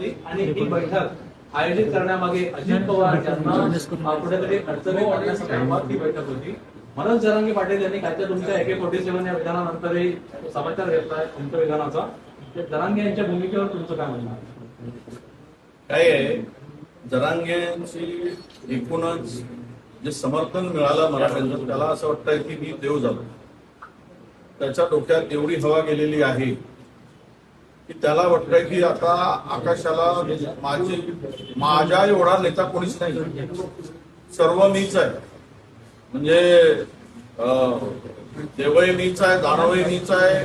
होती आणि ही बैठक आयोजित करण्यामागे अजित पवार यांना कुठेतरी अडचणी आणण्यासंदर्भात ही बैठक होती. मनोज जरांगी पाटील यांनी कालच्या तुमच्या एके फोर्टी सेव्हन या विधानानंतरही समाचार घेतलाय तुमच्या विधानाचा. जरांगे यांच्या भूमिकेवर तुमचं काय म्हणणं काय आहे? जरांगेची एकूणच जे समर्थन मिळालं मराठ्यांचं त्याला असं वाटतंय की मी देव झालो त्याच्या डोक्यात एवढी हवा गेलेली आहे की त्याला वाटतंय की आता आकाशाला माझी माझ्या एवढा नेता कोणीच नाही. सर्व मीच आहे. म्हणजे अं, देवही मीच आहे दानवही मीच आहे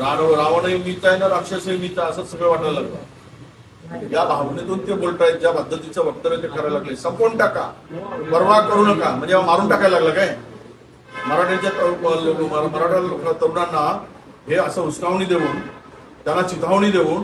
रावणही मीच आहे ना राक्षसही मीच आहे असं सगळं वाटायला लागलं. या भावनेतून ते बोलतायत ज्या पद्धतीचं वक्तव्य ते करायला लागले. संपवून टाका. परवा करू नका. म्हणजे मारून टाकायला लागलं काय? मराठ्याच्या मराठा लोक- तरुणांना हे असं उस्कावणी देऊन त्यांना चिथावणी देऊन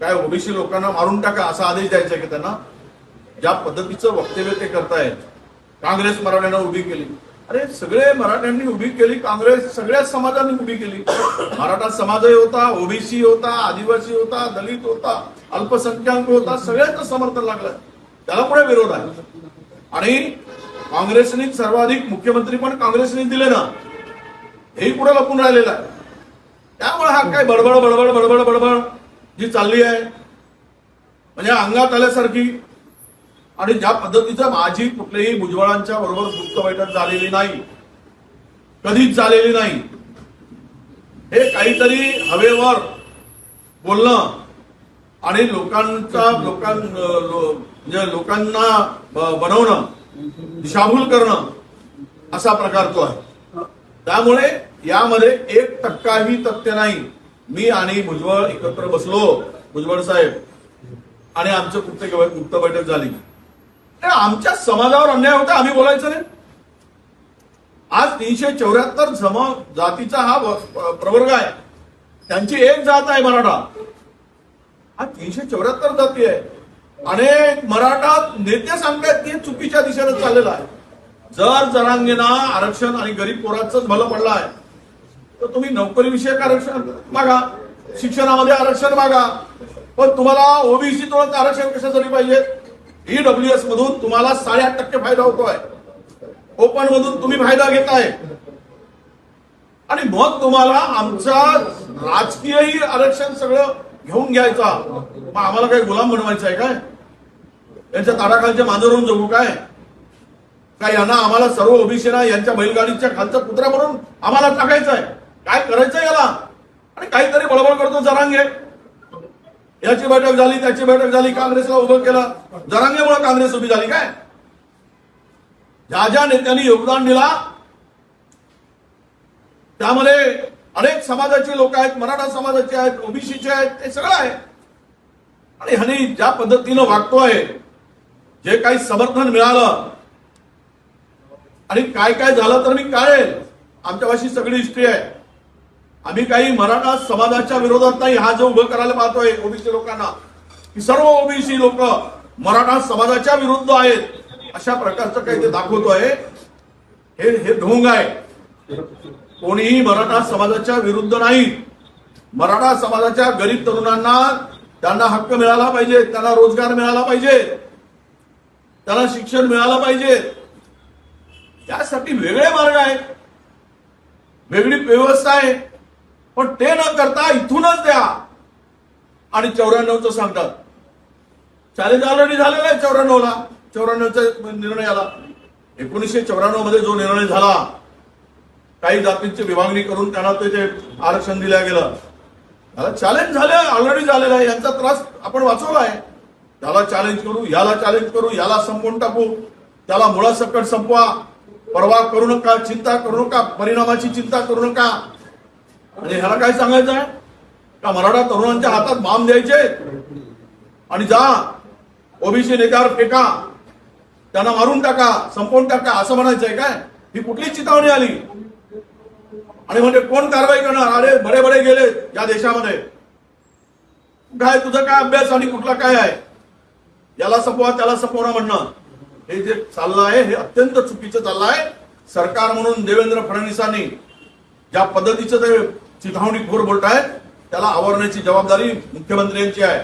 काय ओबीसी लोकांना मारून टाका असा आदेश द्यायचा की त्यांना ज्या पद्धतीचं वक्तव्य ते करतायत. काँग्रेस मराठ्यांना उभी केली. अरे सगळे मराठ्यांनी उभी केली काँग्रेस सगळ्याच समाजांनी उभी केली. मराठा समाजही होता ओबीसी होता आदिवासी होता दलित होता अल्पसंख्याक होता सगळ्यांचं समर्थन लागलं. त्याला पुढे विरोध आहे. आणि काँग्रेसने सर्वाधिक मुख्यमंत्री पण काँग्रेसने दिले ना. हे पुढे लपून राहिलेलं आहे. त्यामुळे हा काय बडबड बडबड बडबड बडबड जी चालली आहे. म्हणजे अंगात आल्यासारखी. आणि ज्या पद्धतीचं माझी कुठल्याही भुजबळांच्या बरोबर गुप्त बैठक झालेली नाही कधीच झालेली नाही हे काहीतरी हवेवर बोलणं आणि लोकांचा लोकां म्हणजे लोकांना बनवणं दिशाभूल करणं असा प्रकार तो आहे. त्यामुळे यामध्ये एक टक्काही तथ्य नाही. मी आणि भुजबळ एकत्र बसलो भुजबळ साहेब. आणि आमचं गुप्त गुप्त बैठक झाली. आमच्या समाजावर अन्याय होता आम्ही बोलायचं नाही. आज तीनशे चौऱ्याहत्तर जम जातीचा हा प्रवर्ग आहे. त्यांची एक जात आहे मराठा. हा तीनशे चौऱ्याहत्तर जाती आहे. अनेक मराठा नेते सांगतायत की चुकीच्या दिशेने चाललेलं आहे. जर जरांगेना आरक्षण आणि गरीब पोराचंच भलं पडलं आहे तर तुम्ही नोकरीविषयक आरक्षण मागा शिक्षणामध्ये आरक्षण मागा. पण तुम्हाला ओबीसी तुला आरक्षण कशासाठी पाहिजे? ईडब्ल्यू एस मधून तुम्हाला साडेआठ टक्के फायदा होतोय ओपन मधून तुम्ही फायदा घेताय आणि मग तुम्हाला आमचा राजकीयही आरक्षण सगळं घेऊन घ्यायचा. मग आम्हाला काही गुलाम बनवायचं आहे काय? यांच्या ताडाखालच्या मांजरून जगू काय? काय यांना आम्हाला सर्व ओबीसीना यांच्या बैलगाडीच्या खालचा कुत्रा म्हणून आम्हाला टाकायचं आहे? काय करायचं याला? आणि काहीतरी बळबळ करतो जरांगे. याची बैठक झाली त्याची बैठक झाली काँग्रेसला उभं केलं. जरांगेमुळे काँग्रेस उभी झाली काय? ज्या ज्या नेत्यांनी योगदान दिला त्यामध्ये अनेक समाजाचे लोक आहेत मराठा समाजाचे आहेत ओबीसीचे आहेत ते सगळं आहे. आणि ह्याने ज्या पद्धतीनं वागतोय जे काही समर्थन मिळालं आणि काय काय झालं तर मी कळेल. आमच्यापाशी सगळी हिस्ट्री आहे. आम्ही काही मराठा समाजाच्या विरोधात नाही हा जो उभं करायला पाहतोय ओबीसी लोकांना की सर्व ओबीसी लोक मराठा समाजाच्या विरुद्ध आहेत अशा प्रकारचं काही ते दाखवतोय. हे हे ढोंग आहे. कोणीही मराठा समाजाच्या विरुद्ध नाही. मराठा समाजाच्या गरीब तरुणांना त्यांना हक्क मिळाला पाहिजे त्यांना रोजगार मिळाला पाहिजे त्याला शिक्षण मिळालं पाहिजे. त्यासाठी वेगळे मार्ग आहेत. वेगळी व्यवस्था आहे. पण ते न करता इथूनच द्या. आणि चौऱ्याण्णवचं सांगतात. चॅलेंज ऑलरेडी झालेलं आहे चौऱ्याण्णवला. चौऱ्याण्णवचा निर्णय आला एकोणीसशे चौऱ्याण्णवमध्ये जो निर्णय झाला काही जातींची विभागणी करून त्यांना ते जे आरक्षण दिलं गेलं. त्याला चॅलेंज झालं ऑलरेडी झालेलं आहे. यांचा त्रास आपण वाचवला आहे. त्याला चॅलेंज करू याला चॅलेंज करू याला संपवून टाकू. त्याला मुळासकट संपवा. परवा करू नका चिंता करू नका परिणामाची चिंता करू नका. आणि ह्याला काय सांगायचं आहे? का मराठा तरुणांच्या हातात बाम द्यायचे? आणि जा ओबीसी नेत्यावर फेका. त्यांना मारून टाका संपवून टाका असं म्हणायचं आहे काय? ही कुठलीच चितावणी आली. आणि म्हणजे कोण कारवाई करणार? अरे बडे बडे गेले या देशामध्ये. काय तुझा काय अभ्यास आणि कुठला काय आहे? याला संपवा त्याला संपवणं म्हणणं. हे जे चाललं आहे हे अत्यंत चुकीचं चाललं आहे. सरकार म्हणून देवेंद्र फडणवीसांनी ज्या पद्धतीचं ते चिथावणी खोर बोलत आहेत त्याला आवरण्याची जबाबदारी मुख्यमंत्र्यांची आहे.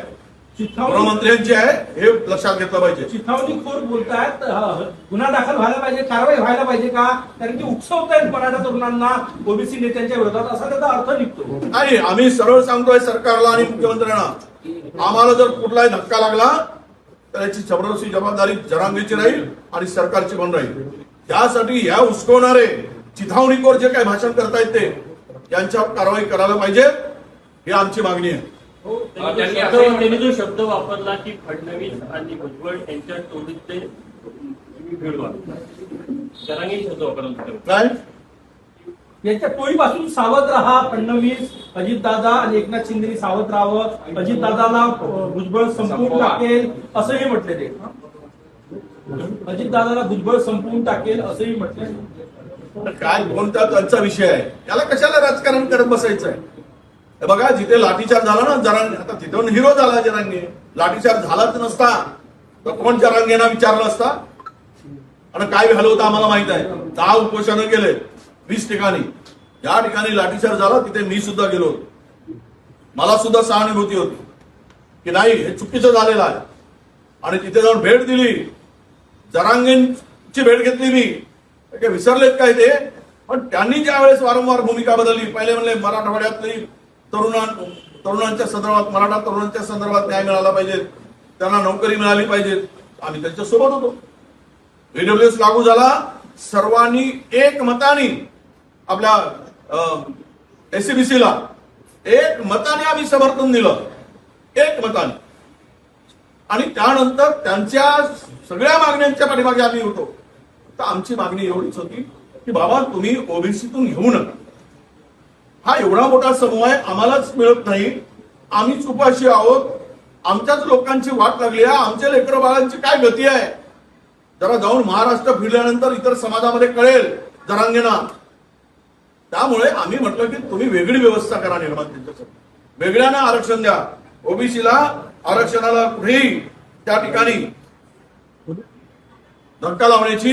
चिथावणी गृहमंत्र्यांची आहे हे लक्षात घेतलं पाहिजे. चिथावणीखोर बोलतायत अं, गुन्हा दाखल व्हायला पाहिजे कारवाई व्हायला पाहिजे का? कारण की उकसवत आहेत मराठा तरुणांना ओबीसी नेत्यांच्या विरोधात असा त्याचा अर्थ निघतो. नाही आम्ही सरळ सांगतोय सरकारला आणि मुख्यमंत्र्यांना. आम्हाला जर कुठलाही धक्का लागला तर याची जबरदस्ती जबाबदारी जरांगीची राहील आणि सरकारची पण राहील. त्यासाठी ह्या उस्कवणारे चिथावणीकोर जे काही भाषण करतायत ते यांच्यावर कारवाई करायला पाहिजे ही आमची मागणी आहे. त्यांनी शब्द- त्यांनी जो शब्द वापरला की फडणवीस आणि भुजबळ यांच्या जरांगी शब्द वापरला होता. काय? यांच्या टोळीपासून सावध राहा फडणवीस अजितदादा आणि एकनाथ शिंदे सावध राहावं. अजितदादाला भुजबळ संपवून टाकेल असंही म्हटले ते. अजितदादाला भुजबळ संपवून टाकेल असंही म्हटले तर काय कोणता त्यांचा विषय आहे? याला कशाला राजकारण करत बसायचं आहे बघा जिथे लाठीचार झाला ना जरांगे आता तिथून हिरो झाला जरांगे. लाठीचार झालाच नसता. तर कोण जरांगेना विचारलं असता? आणि काय झालं होतं आम्हाला माहीत आहे. दहा उपोषणं गेले वीस ठिकाणी. ज्या ठिकाणी लाठीचार झाला तिथे मी सुद्धा गेलो होतो. मला सुद्धा सहानुभूती होती. की नाही हे चुकीचं झालेलं आहे. आणि तिथे जाऊन भेट दिली. जरांगेंची भेट घेतली मी. काय विसरलेत काय ते? पण त्यांनी ज्या वेळेस वारंवार भूमिका बदलली पहिले म्हणले मराठवाड्यातली तरुणां तरुणांच्या संदर्भात मराठा तरुणांच्या संदर्भात न्याय मिळाला पाहिजे त्यांना नोकरी मिळाली पाहिजे. आम्ही त्यांच्यासोबत होतो ईडब्ल्यूएस लागू झाला. सर्वांनी एक मताने आपल्या एसीबीसीला एक मताने आम्ही समर्थन दिलं. एक मताने आणि त्यानंतर त्यांच्या सगळ्या मागण्यांच्या पाठीमागे आम्ही होतो. तर आमची मागणी एवढीच होती की बाबा तुम्ही ओबीसीतून घेऊ नका. हा एवढा मोठा समूह आहे आम्हालाच मिळत नाही. आम्ही चुपाशी आहोत. आमच्याच लोकांची वाट लागली आहे. आमच्या लेकर बाळांची काय गती आहे? जरा जाऊन महाराष्ट्र फिरल्यानंतर इतर समाजामध्ये कळेल जरांगेना. त्यामुळे आम्ही म्हटलं की तुम्ही वेगळी व्यवस्था करा निर्माण त्यांच्यासाठी. वेगळ्यानं आरक्षण द्या. ओबीसीला आरक्षणाला कुठेही त्या ठिकाणी धक्का लावण्याची